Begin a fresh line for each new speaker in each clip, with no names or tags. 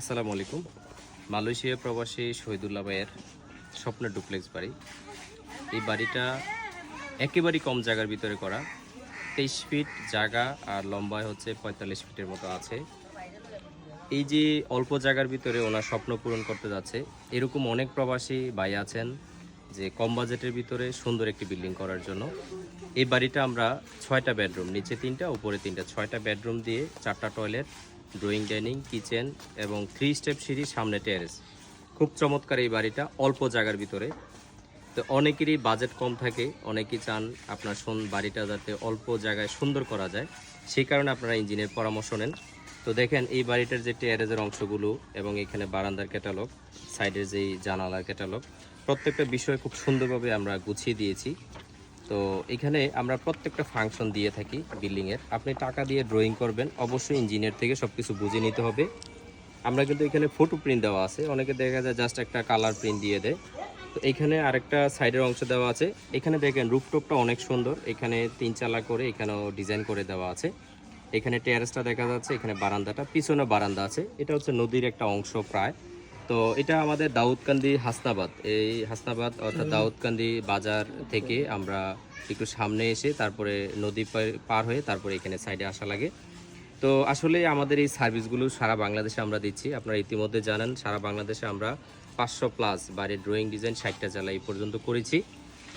আসসালামু আলাইকুম। মালয়েশিয়া প্রবাসী শহীদুল্লাহ ভাইয়ের স্বপ্নের ডুপ্লেক্স বাড়ি। এই বাড়িটা একেবারেই কম জায়গার ভিতরে করা। তেইশ ফিট জায়গা আর লম্বায় হচ্ছে পঁয়তাল্লিশ ফিটের মতো আছে। এই যে অল্প জায়গার ভিতরে ওনার স্বপ্ন পূরণ করতে যাচ্ছে, এরকম অনেক প্রবাসী ভাই আছেন যে কম বাজেটের ভিতরে সুন্দর একটি বিল্ডিং করার জন্য। এই বাড়িটা আমরা ছয়টা বেডরুম, নিচে তিনটা, উপরে তিনটা, ছয়টা বেডরুম দিয়ে চারটা টয়লেট ড্রয়িং ডাইনিং, কিচেন এবং থ্রি স্টেপ সিঁড়ি সামনে টেরেস। খুব চমৎকার এই বাড়িটা, অল্প জায়গার ভিতরে। তো অনেকেরই বাজেট কম থাকে, অনেকেই চান আপনার বাড়িটা যাতে অল্প জায়গায় সুন্দর করা যায়। সেই কারণে আপনারা ইঞ্জিনের পরামর্শ নেন। তো দেখেন, এই বাড়িটার যে টেয়ারেজের অংশগুলো এবং এখানে বারান্দার ক্যাটালগ, সাইডের যেই জানালার ক্যাটালগ, প্রত্যেকটা বিষয় খুব সুন্দরভাবে আমরা গুছিয়ে দিয়েছি। তো এখানে আমরা প্রত্যেকটা ফাংশন দিয়ে থাকি বিল্ডিংয়ের আপনি টাকা দিয়ে ড্রয়িং করবেন, অবশ্যই ইঞ্জিনিয়ার থেকে সব কিছু বুঝে নিতে হবে। আমরা কিন্তু এখানে ফটো প্রিন্ট দেওয়া আছে। অনেকে দেখা যায় জাস্ট একটা কালার প্রিন্ট দিয়ে দেয়। তো এখানে আরেকটা সাইডের অংশ দেওয়া আছে। এখানে দেখেন রুফটপটা অনেক সুন্দর। এখানে তিন চালা করে এখানেও ডিজাইন করে দেওয়া আছে। এখানে টেরেসটা দেখা যাচ্ছে, এখানে বারান্দাটা, পিছনে বারান্দা আছে। এটা হচ্ছে নদীর একটা অংশ প্রায়। তো এটা আমাদের দাউদকান্দি হাসনাবাদ। এই হাসনাবাদ অর্থাৎ দাউদকান্দি বাজার থেকে আমরা একটু সামনে এসে তারপরে নদী পার- পার হয়ে তারপরে এখানে সাইডে আসা লাগে। তো আসলে আমাদের এই সার্ভিসগুলো সারা বাংলাদেশে আমরা দিচ্ছি। আপনারা ইতিমধ্যে জানেন সারা বাংলাদেশে আমরা পাঁচশো প্লাস বাড়ির ড্রয়িং ডিজাইন ষাটটা জেলা এই পর্যন্ত করেছি।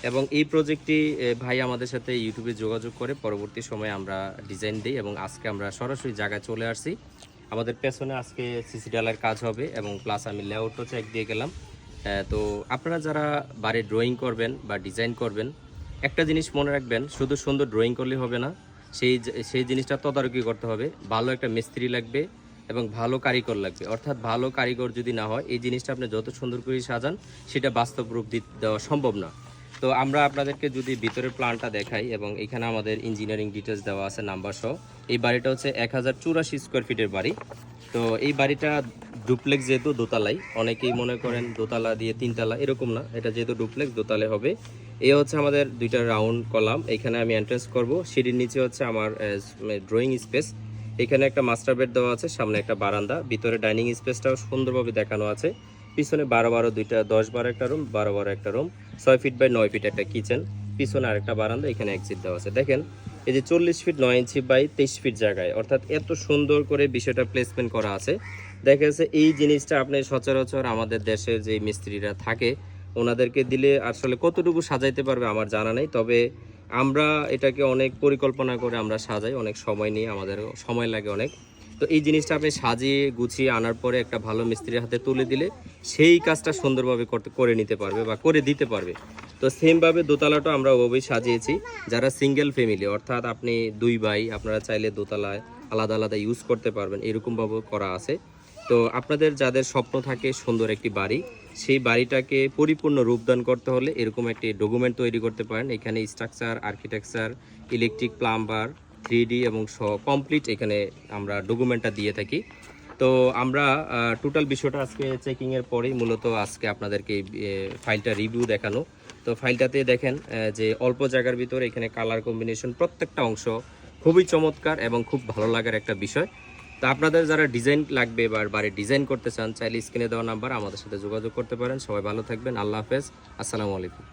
এবং এই প্রজেক্টটি ভাই আমাদের সাথে ইউটিউবে যোগাযোগ করে পরবর্তী সময়ে আমরা ডিজাইন দিই এবং আজকে আমরা সরাসরি জায়গায় চলে আসছি। আমাদের পেছনে আজকে সিসি ডালার কাজ হবে এবং প্লাস আমি লেআউটও চেক দিয়ে গেলাম। তো আপনারা যারা বাড়ির ড্রয়িং করবেন বা ডিজাইন করবেন, একটা জিনিস মনে রাখবেন, শুধু সুন্দর ড্রয়িং করলে হবে না, সেই সেই জিনিসটা তদারকি করতে হবে। ভালো একটা মিস্ত্রি লাগবে এবং ভালো কারিগর লাগবে। অর্থাৎ ভালো কারিগর যদি না হয়, এই জিনিসটা আপনি যত সুন্দর করে সাজান, সেটা বাস্তব রূপ দেওয়া সম্ভব না। তো আমরা আপনাদেরকে যদি ভিতরের প্ল্যানটা দেখাই এবং এখানে আমাদের ইঞ্জিনিয়ারিং ডিটেলস দেওয়া আছে নাম্বার সহ। এই বাড়িটা হচ্ছে এক হাজার চুরাশি স্কোয়ার ফিটের বাড়ি। তো এই বাড়িটা ডুপ্লেক্স যেহেতু দোতলাই অনেকেই মনে করেন দোতলা দিয়ে তিনতলা, এরকম না। এটা যেহেতু ডুপ্লেক্স দোতলে হবে। এ হচ্ছে আমাদের দুইটা রাউন্ড কলাম এখানে আমি এন্ট্রেন্স করব। সিঁড়ির নিচে হচ্ছে আমার ড্রয়িং স্পেস এখানে একটা মাস্টার বেড দেওয়া আছে, সামনে একটা বারান্দা। ভিতরে ডাইনিং স্পেসটাও সুন্দরভাবে দেখানো আছে। পিছনে বারো বারো, দুইটা দশ বারো একটা রুম বারো বারো একটা রুম ছয় ফিট বাই নয় ফিট একটা কিচেন পিছনে আরেকটা বারান্দা, এখানে এক্সিট দেওয়া আছে। দেখেন, এই যে চল্লিশ ফিট নয় ইঞ্চি বাই তেইশ ফিট জায়গায়, অর্থাৎ এত সুন্দর করে বিষয়টা প্লেসমেন্ট করা আছে। দেখা যাচ্ছে এই জিনিসটা আপনি সচরাচর আমাদের দেশের যে মিস্ত্রিরা থাকে, ওনাদেরকে দিলে আসলে কতটুকু সাজাইতে পারবে আমার জানা নেই, তবে আমরা এটাকে অনেক পরিকল্পনা করে আমরা সাজাই, অনেক সময় নিয়ে আমাদের সময় লাগে অনেক। তো এই জিনিসটা আপনি সাজিয়ে গুছিয়ে আনার পরে একটা ভালো মিস্ত্রির হাতে তুলে দিলে সেই কাজটা সুন্দরভাবে করতে, করে নিতে পারবে বা করে দিতে পারবে। তো সেমভাবে দোতলাটা আমরা ওভাবেই সাজিয়েছি। যারা সিঙ্গেল ফ্যামিলি অর্থাৎ আপনি দুই ভাই, আপনারা চাইলে দোতলায় আলাদা আলাদা ইউজ করতে পারবেন। এরকমভাবে করা আছে। তো আপনাদের যাদের স্বপ্ন থাকে সুন্দর একটি বাড়ি, সেই বাড়িটাকে পরিপূর্ণ রূপদান করতে হলে এরকম একটি ডকুমেন্ট তৈরি করতে পারেন। এখানে structure architecture electric plumber three এবং স কমপ্লিট এখানে আমরা ডকুমেন্টটা দিয়ে থাকি। তো আমরা টোটাল বিষয়টা আজকে চেকিংয়ের পরেই মূলত আজকে আপনাদেরকে ফাইলটা রিভিউ দেখানো। তো ফাইলটাতে দেখেন যে অল্প জায়গার ভিতরে এখানে কালার কম্বিনেশন প্রত্যেকটা অংশ খুবই চমৎকার এবং খুব ভালো লাগার একটা বিষয়। তো আপনাদের যারা ডিজাইন লাগবে বা বাড়ির ডিজাইন করতে চান, চাইলে স্ক্রিনে দেওয়া নাম্বার আমাদের সাথে যোগাযোগ করতে পারেন। সবাই ভালো থাকবেন। আল্লাহ হাফেজ। আসসালামু আলাইকুম।